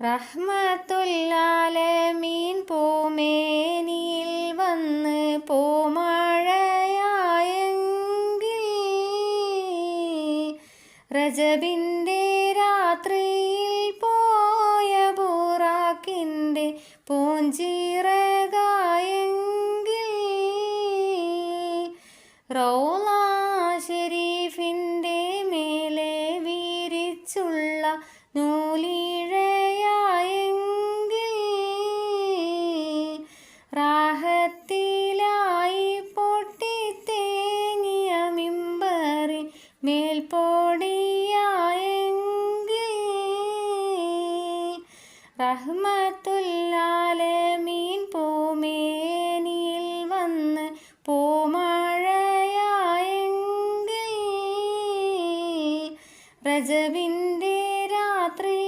റഹ്മത്തുല്ലാലമീൻ പൂമേനിയിൽ വന്ന് പൂമഴയായെങ്കിൽ രജബിന്റെ രാത്രിയിൽ പോയ ബൂറാക്കിന്റെ പൂഞ്ചിറകായെങ്കിൽ റൗള ഷെരീഫിന്റെ മേലെ വീരിച്ചുള്ള നൂലിഴയായെങ്കിൽ മേൽപോടിയായെങ്കിൽ റഹ്മത്തുല്ലാലമീൻ പൂമേനിയിൽ വന്ന് പൂമഴയായെങ്കിൽ രജവിന്റെ രാത്രി